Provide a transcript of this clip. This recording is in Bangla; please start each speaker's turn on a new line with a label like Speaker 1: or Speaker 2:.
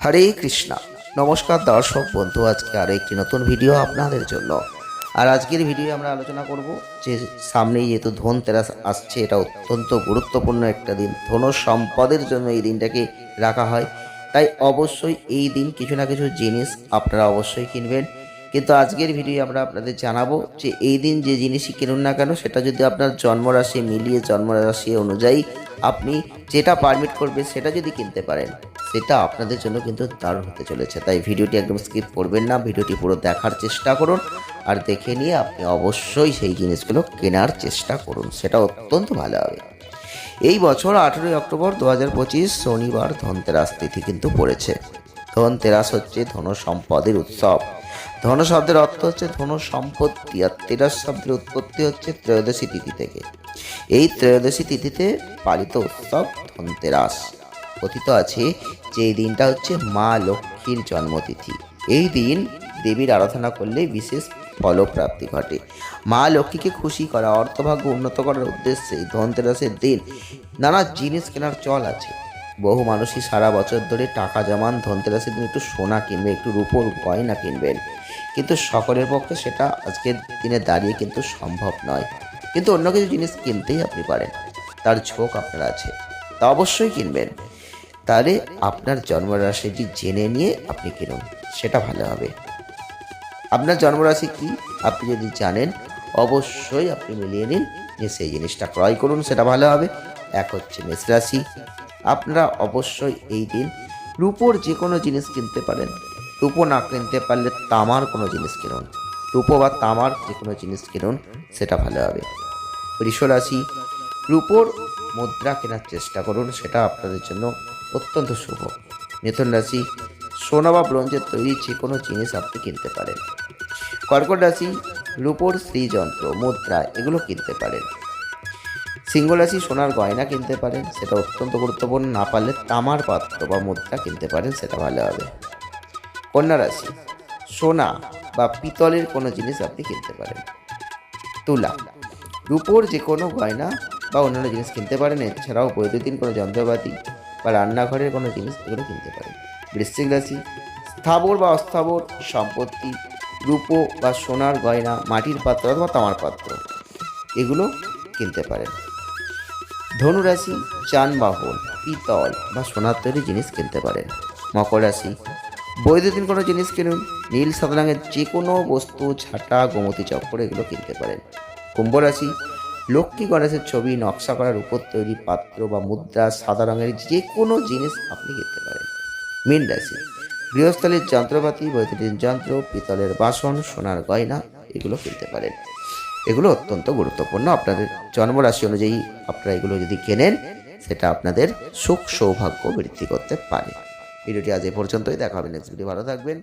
Speaker 1: হরে কৃষ্ণা। নমস্কার দর্শক বন্ধু, আজকে আরও একটি নতুন ভিডিও আপনাদের জন্য। আর আজকের ভিডিও আমরা আলোচনা করব যে সামনেই যেহেতু ধনতেরাস আসছে, এটা অত্যন্ত গুরুত্বপূর্ণ একটা দিন। ধন সম্পদের জন্য এই দিনটাকে রাখা হয়। তাই অবশ্যই এই দিন কিছু না কিছু জিনিস আপনারা অবশ্যই কিনবেন। কিন্তু আজকের ভিডিও আমরা আপনাদের জানাব যে এই দিন যে জিনিসই কিনুন না কেন, সেটা যদি আপনার জন্মরাশি মিলিয়ে জন্মরাশি অনুযায়ী আপনি যেটা পারমিট করবে সেটা যদি কিনতে পারেন। সেটা আপনাদের জন্য কিন্তু দারুণ হতে চলেছে। তাই ভিডিওটি একদম স্কিপ করবেন না, ভিডিওটি পুরো দেখার চেষ্টা করুন আর দেখে নিয়ে আপনি অবশ্যই সেই জিনিসগুলো কেনার চেষ্টা করুন, সেটা অত্যন্ত ভালো হবে। এই বছর আঠেরোই অক্টোবর দু হাজার পঁচিশ শনিবার ধনতেরাস তিথি কিন্তু পড়েছে। ধনতেরাস হচ্ছে ধন সম্পদের উৎসব। ধন শব্দের অর্থ হচ্ছে ধন সম্পত্তি আর তেরাস শব্দের উৎপত্তি হচ্ছে ত্রয়োদশী তিথি থেকে। এই ত্রয়োদশী তিথিতে পালিত উৎসব ধনতেরাস। কথিত আছে যে এই দিনটা হচ্ছে মা লক্ষ্মীর জন্মতিথি। এই দিন দেবীর আরাধনা করলে বিশেষ ফলপ্রাপ্তি ঘটে। মা লক্ষ্মীকে খুশি করা, অর্থভাগ্য উন্নত করার উদ্দেশ্যে ধনতেরাসের দিন নানা জিনিস কেনার চল আছে। বহু মানুষই সারা বছর ধরে টাকা জমান ধনতেরাসের দিন একটু সোনা কিনবে, একটু রূপোর গয়না কিনবেন। কিন্তু সকলের পক্ষে সেটা আজকের দিনে দাঁড়িয়ে কিন্তু সম্ভব নয়। কিন্তু অন্য কিছু জিনিস কিনতেই আপনি পারেন। তার ঝোঁক আপনার আছে। তা অবশ্যই কিনবেন। তাহলে আপনার জন্মরাশিটি জেনে নিয়ে আপনি কিনুন, সেটা ভালো হবে। আপনার জন্মরাশি কি? আপনি যদি জানেন, অবশ্যই আপনি মিলিয়ে নিন যে সেই জিনিসটা ক্রয় করুন, সেটা ভালো হবে। এক হচ্ছে মেষ রাশি। আপনারা অবশ্যই এই দিন রূপোর যে কোনো জিনিস কিনতে পারেন। রূপো না কিনতে পারলে তামার কোনো জিনিস কিনুন। রূপো বা তামার যে কোনো জিনিস কিনুন, সেটা ভালো হবে। বৃষ রূপোর মুদ্রা কেনার চেষ্টা করুন, সেটা আপনাদের জন্য অত্যন্ত শুভ। মিথুন রাশি সোনা বা ব্রোঞ্জের তৈরি যে কোনো জিনিস আপনি কিনতে পারেন। কর্কট রাশি, রূপোর শ্রীযন্ত্র মুদ্রা, এগুলো কিনতে পারেন। সিংহ রাশি সোনার গয়না কিনতে পারেন, সেটা অত্যন্ত গুরুত্বপূর্ণ। না পারলে তামার পাত্র বা মুদ্রা কিনতে পারেন, সেটা ভালো হবে। কন্যা রাশি, সোনা বা পিতলের কোনো জিনিস আপনি কিনতে পারেন। তুলা, রূপোর যে কোনো গয়না বা অন্যান্য জিনিস কিনতে পারেন। এছাড়াও বৈদ্যুতিন কোনো যন্ত্রপাতি বা রান্নাঘরের কোনো জিনিস এগুলো কিনতে পারেন। বৃশ্চিক রাশি, স্থাবর বা অস্থাবর, সম্পত্তি, রূপো বা সোনার গয়না, মাটির পাত্র অথবা তামার পাত্র, এগুলো কিনতে পারেন। ধনুরাশি যানবাহন, পিতল বা সোনার তৈরি জিনিস কিনতে পারেন। মকর রাশি, বৈদ্যুতিন কোনো জিনিস কিনুন, নীল, সাদা রঙের যে কোনো বস্তু ঝাঁটা গোমতী চক্র এগুলো কিনতে পারেন। কুম্ভ রাশি লক্ষ্মী গণেশের ছবি, নকশা করার উপর তৈরি পাত্র বা মুদ্রা, সাদা রঙের যে কোনো জিনিস আপনি কিনতে পারেন। মীন রাশি, গৃহস্থলীর যন্ত্রপাতি, বৈদ্যুতিন যন্ত্র, পিতলের বাসন, সোনার গয়না, এগুলো কিনতে পারেন। এগুলো অত্যন্ত গুরুত্বপূর্ণ। আপনাদের জন্মরাশি অনুযায়ী আপনারা এগুলো যদি কেনেন, সেটা আপনাদের সুখ সৌভাগ্য বৃদ্ধি করতে পারে। ভিডিওটি আজ এ পর্যন্তই। দেখা হবে নেক্সট ভিডিও ভালো থাকবেন।